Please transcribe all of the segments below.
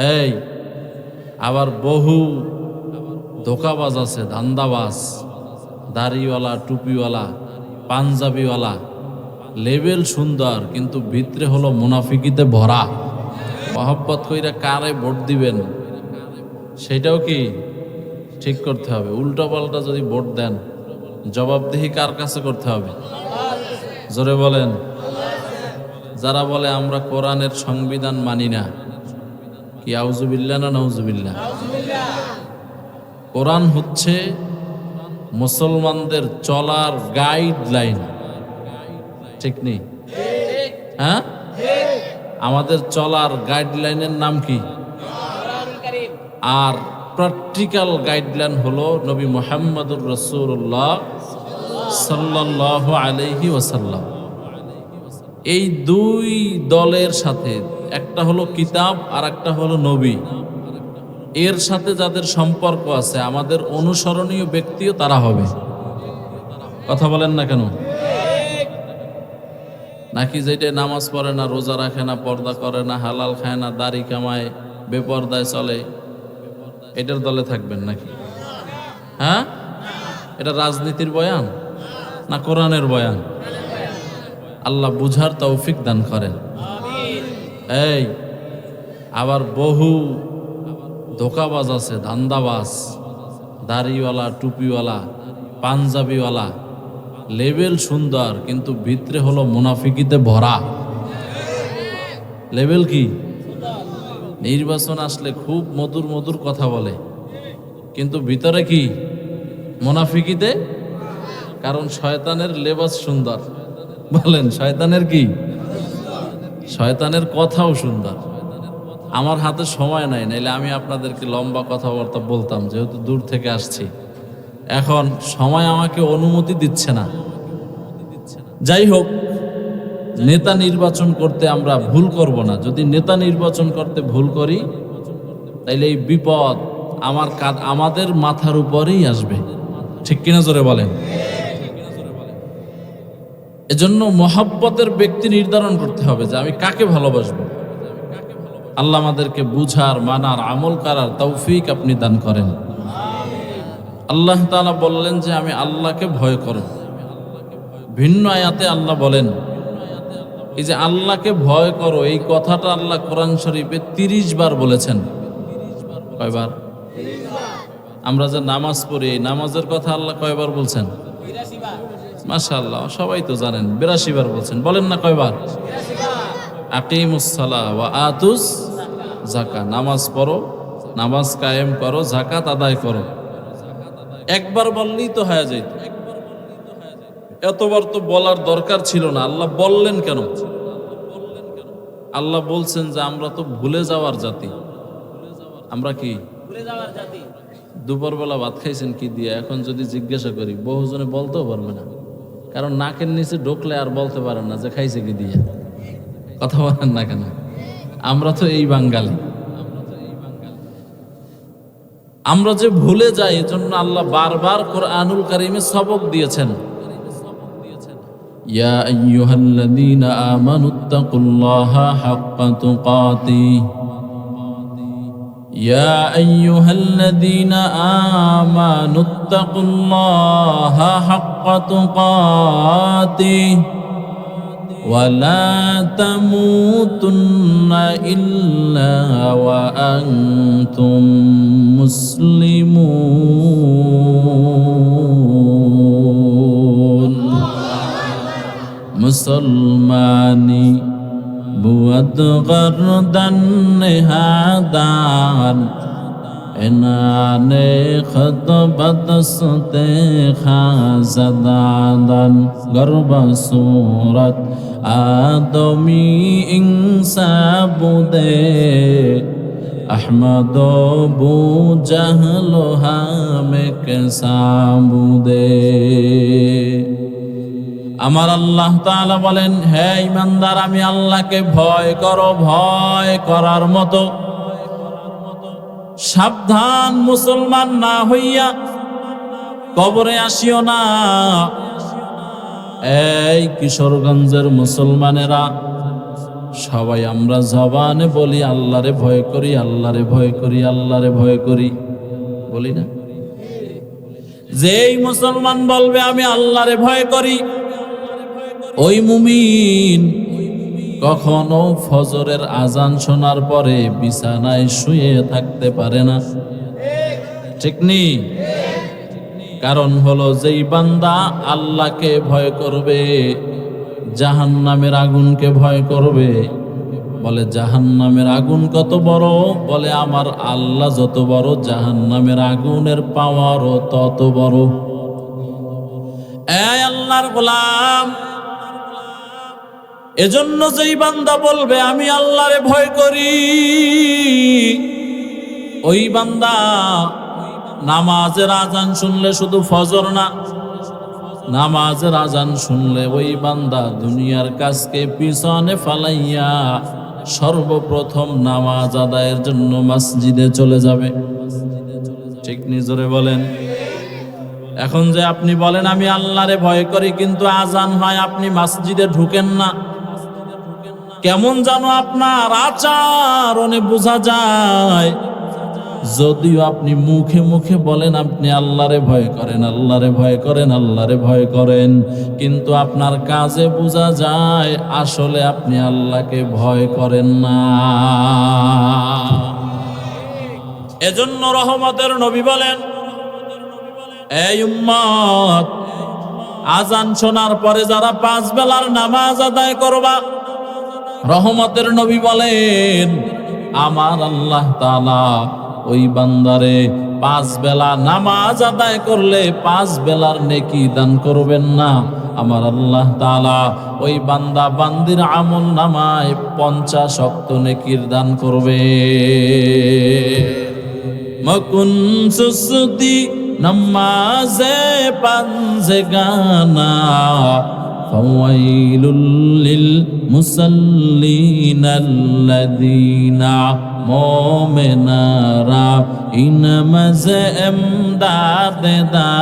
এই, আবার বহু ধোকাবাজ আছে ধান্দাবাজ দাড়িওয়ালা, টুপিওয়ালা, পাঞ্জাবিওয়ালা। লেভেল সুন্দর, কিন্তু ভিতরে হলো মুনাফিকিতে ভরা। মহব্বত কইরা কারে ভোট দিবেন? সেটাও কি ঠিক করতে হবে? উল্টো পাল্টা যদি ভোট দেন, জবাবদিহি কার কাছে করতে হবে? জোরে বলেন। যারা বলে, আমরা কোরআনের সংবিধান মানি না কি আউজুবিল্লা না নাউজুবিল্লা কোরআন হচ্ছে মুসলমানদের চলার গাইডলাইন। ঠিক নেই হ্যাঁ? আমাদের চলার গাইডলাইনের নাম কি? আর প্র্যাকটিক্যাল গাইডলাইন হলো নবী মোহাম্মদুর রসুল্লাহ সাল্লাহ আলহি ওসাল্লাম এই দুই দলের সাথে একটা হলো কিতাব আর একটা হলো নবী। এর সাথে যাদের সম্পর্ক আছে, আমাদের অনুসরণীয় ব্যক্তিও তারা হবে। কথা বলেন না কেন? নাকি যেটা নামাজ পড়ে না, রোজা রাখে না, পর্দা করে না, হালাল খায় না, দাড়ি কামায়, বেপর্দায় চলে, এটার দলে থাকবেন নাকি? হ্যাঁ? এটা রাজনীতির বয়ান না কোরআনের বয়ান? আল্লাহ বুঝার তৌফিক দান করেন। এই, আবার বহু ধোকাবাজ আছে, ধান্দাবাজ, দাড়িওয়ালা, টুপিওয়ালা, পাঞ্জাবিওয়ালা। লেভেল সুন্দর, কিন্তু ভিতরে হলো মুনাফিকিতে ভরা। লেভেল কি? নির্বাচন আসলে খুব মধুর মধুর কথা বলে। কিন্তু ভিতরে কি? মুনাফিকিতে? কারণ শয়তানের লেবাস সুন্দর। বলেন, শয়তানের কি? শয়তানের কথাও সুন্দর। আমার হাতে সময় নাই, নাইলে আমি আপনাদেরকে লম্বা কথাবার্তা বলতাম, যেহেতু দূর থেকে আসছি। এখন সময় আমাকে অনুমতি দিচ্ছে না। যাই হোক, নেতা নির্বাচন করতে আমরা ভুল করব না। যদি নেতা নির্বাচন করতে ভুল করি, তাইলে এই বিপদ আমার কাজ আমাদের মাথার উপরেই আসবে। ঠিক কিনা জোরে বলেন? এজন্য মহাব্বতের ব্যক্তি নির্ধারণ করতে হবে যে আমি কাকে ভালোবাসবো? আল্লাহ আমাদেরকে বুঝার, মানার, আমল করার তৌফিক আপনি দান করেন। আল্লাহ তাআলা বললেন যে আমি আল্লাহকে ভয় করো ভিন্ন আয়াতে আল্লাহ বলেন, এই যে আল্লাহকে ভয় করো, এই কথাটা আল্লাহ কোরআন শরীফে তিরিশ বার বলেছেন। কয়বার? আমরা যে নামাজ পড়ি, এই নামাজের কথা আল্লাহ কয়বার বলছেন? মাশাআল্লাহ, সবাই তো জানেন, বিরাশি বার বলছেন, বলেন না কয়বার? আকিমুসসালা ওয়া আতুস জাকা নামাজ পড়ো, নামাজ কায়েম করো জাকাত আদায় করো। একবার বললেই তো হয়ে যাইত এতবার তো বলার দরকার ছিল না, আল্লাহ বললেন কেন? আল্লাহ বলছেন যে আমরা তো ভুলে যাওয়ার জাতি। আমরা কি? দুপুরবেলা ভাত খাইছেন কি দিয়ে? এখন যদি জিজ্ঞাসা করি বহুজনে বলতেও পারবে না। কারণ নাকের নিচে ঢুকলে আর বলতে পারেন না যে খাইছে কি দিয়ে। কথা বলেন না কেন? আমরা তো এই বাঙ্গালি আমরা যে ভুলে যাই এই জন্য আল্লাহ বারবার কোরআনুল কারিমে সবক দিয়েছেন। ইয়া আইয়ুহাল্লাযীনা আমানুত্তাকুল্লাহা হাক্কা তুকাতিহি يا أيها الذين آمنوا اتقوا الله حق تقاته ولا تموتن إلا وأنتم مسلمون. বুয়াদ গরদন হাদান এনানে খতবত সুতে খাজদাদান। গর্ব সুরত আদমি ইনসাবুদে। আহমদ বু জাহলো হামেক সাবুদে। আমার আল্লাহ তাআলা বলেন, হে ইমানদার আমি আল্লাহকে ভয় করো, ভয় করার মতো। সাবধান মুসলমান না হইয়া কবরে আসিও না। এই কিশোরগঞ্জের মুসলমানেরা, সবাই আমরা জবানে বলি, আল্লাহরে ভয় করি, আল্লাহরে ভয় করি, আল্লাহরে ভয় করি। বলি না? যেই মুসলমান বলবে, আমি আল্লাহরে ভয় করি ওই মুমিন কখনো ফজরের আজান শোনার পরে বিছানায় শুয়ে থাকতে পারে না। ঠিক নি? কারণ হলো যেই বান্দা আল্লাহকে ভয় করবে জাহান নামের আগুনকে ভয় করবে, বলে জাহান নামের আগুন কত বড়? বলে, আমার আল্লাহ যত বড় জাহান নামের আগুনের পাওয়ারও তত বড়। আল্লাহর গোলাম! এজন্য যেই বান্দা বলবে, আমি আল্লাহরে ভয় করি। ওই বান্দা নামাজের আজান শুনলে শুধু ফজর না, নামাজের আজান শুনলে ওই বান্দা দুনিয়ার কাজকে পিছনে ফালাইয়া সর্বপ্রথম নামাজ আদায়ের জন্য মসজিদে চলে যাবে। ঠিক নিজরে বলেন। এখন যে আপনি বলেন, আমি আল্লাহরে ভয় করি, কিন্তু আজান হয়, আপনি মসজিদে ঢুকেন না। কেমন জানো আপনার আচারণে বোঝা যায়? যদিও আপনি মুখে মুখে বলেন, আপনি আল্লাহরে ভয় করেন, আল্লাহরে ভয় করেন, আল্লাহরে ভয় করেন। কিন্তু আপনার কাজে বোঝা যায়, আসলে আপনি আল্লাহকে ভয় করেন না। এজন্য রহমতের নবী বলেন, এই উম্মত, আজান শোনার পরে যারা পাঁচ বেলার নামাজ আদায় করবা রহমতের নবী বলেন, আমার আল্লাহ তাআলা ওই বান্দারে পাঁচ বেলা নামাজ আদায় করলে পাঁচ বেলার নেকি দান করবেন না। আমার আল্লাহ তাআলা ওই বান্দা বান্দির আমল নামায় পঞ্চাশ অক্ত নেকির দান করবে। মকুন সুসুতি নমাজে পাঞ্জে গানা فويل للمصلين الذين মোমেনারা ইনমজ এমদাদ দা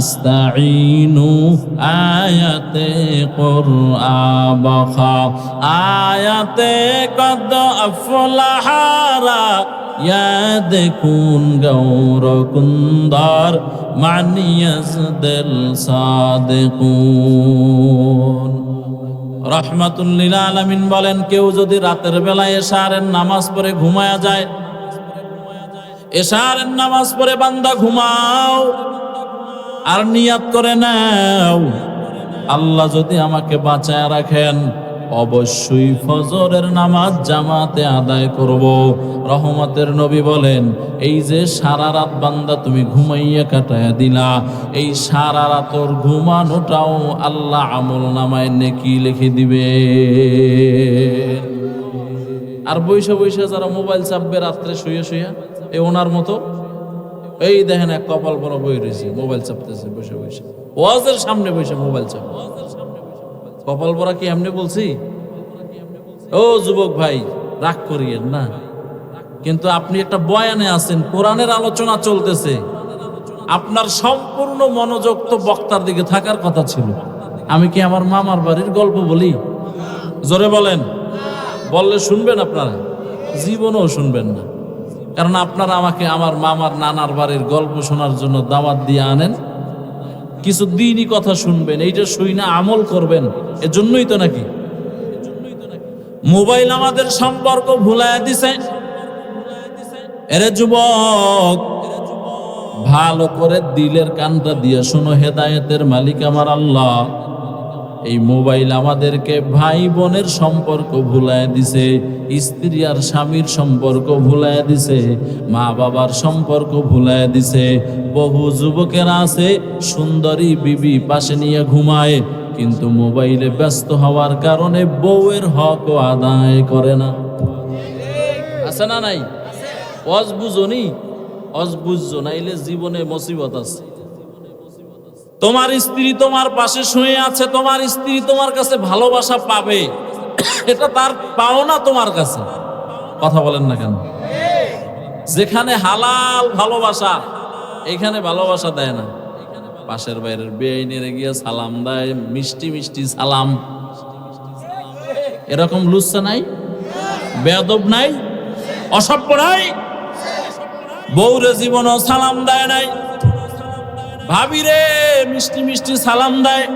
ইস্তাইনু আয়াতে কুরআ বখা আয়াতে কদ আফলাহারা ইয়া কুন গৌর কুন্দর মানিয়াস দিল সাদকুন। রহমাতুল্লিল আলমিন বলেন, কেউ যদি রাতের বেলায় এশারের নামাজ পড়ে ঘুমায়া যায়, এশারের নামাজ পড়ে বান্দা ঘুমাও আর নিয়াত করে নাও। আল্লাহ যদি আমাকে বাঁচায় রাখেন অবশ্যই ফজরের নামাজ জামাতে আদায় করব। রহমতের নবী বলেন, এই যে সারা রাত বান্দা তুমি ঘুমাইয়া কাটায়া দিলা, এই সারা রাতর ঘুমানোটাও আল্লাহ আমল নামায় নেকি লিখে দিবে। আর বৈশা বৈশা যারা মোবাইল চাপবে রাত্রে শুয়ে শুয়ে এই ওনার মতো, এই দেখেন এক কপাল বড় বই রয়েছে, মোবাইল চাপতেছে বসে বসে ওয়াজের সামনে বসে মোবাইল চাপ কপাল বড়া কি এমনি বলছি? ও যুবক ভাই, রাগ করিয়েন না। কিন্তু আপনি একটা বয়ানে আছেন, কোরআনের আলোচনা চলতেছে। আপনার সম্পূর্ণ মনোযোগ তো বক্তার দিকে থাকার কথা ছিল। আমি কি আমার মামার বাড়ির গল্প বলি? জোরে বলেন। বললে শুনবেন আপনারা। জীবনেও শুনবেন না। কারণ আপনারা আমাকে আমার মামার নানার বাড়ির গল্প শোনার জন্য দাওয়াত দিয়ে আনেন। কিছু দিনই কথা শুনবেন, এইটা শুই না, আমল করবেন। এজন্যই তো নাকি? মোবাইল আমাদের সম্পর্ক ভুলায় দিছে। এরে যুবক, ভালো করে দিলের কানটা দিয়ে শোনো, হেদায়েতের মালিক আমার আল্লাহ। এই মোবাইল আমাদেরকে ভাই বোনের সম্পর্ক ভুলায় দিছে, স্ত্রী আর স্বামীর সম্পর্ক ভুলায় দিছে মা বাবার সম্পর্ক ভুলায় দিছে। বহু যুবকেরা আছে, সুন্দরী বিবি পাশে নিয়ে ঘুমায়, কিন্তু মোবাইলে ব্যস্ত হওয়ার কারণে বউয়ের হক আদায় করে না। আছে না নাই? অজ বুঝনি অজ বুঝছ, নাইলে জীবনে মুসিবত আছে। তোমার স্ত্রী তোমার পাশে শুয়ে আছে, তোমার স্ত্রী তোমার কাছে ভালোবাসা পাবে। এটা তার পাওনা তোমার কাছে। কথা বলেন না কেন? যেখানে হালাল ভালোবাসা, এখানে ভালোবাসা দেয় না। পাশের বাইরের বেআইনের গিয়ে সালাম দেয়, মিষ্টি মিষ্টি সালাম। এরকম লুচ্ছা নাই? বেয়াদব নাই? অসভ্য নাই? বউরে জীবনও সালাম দেয় নাই? ভাবি রে মিষ্টি মিষ্টি সালাম দেয়।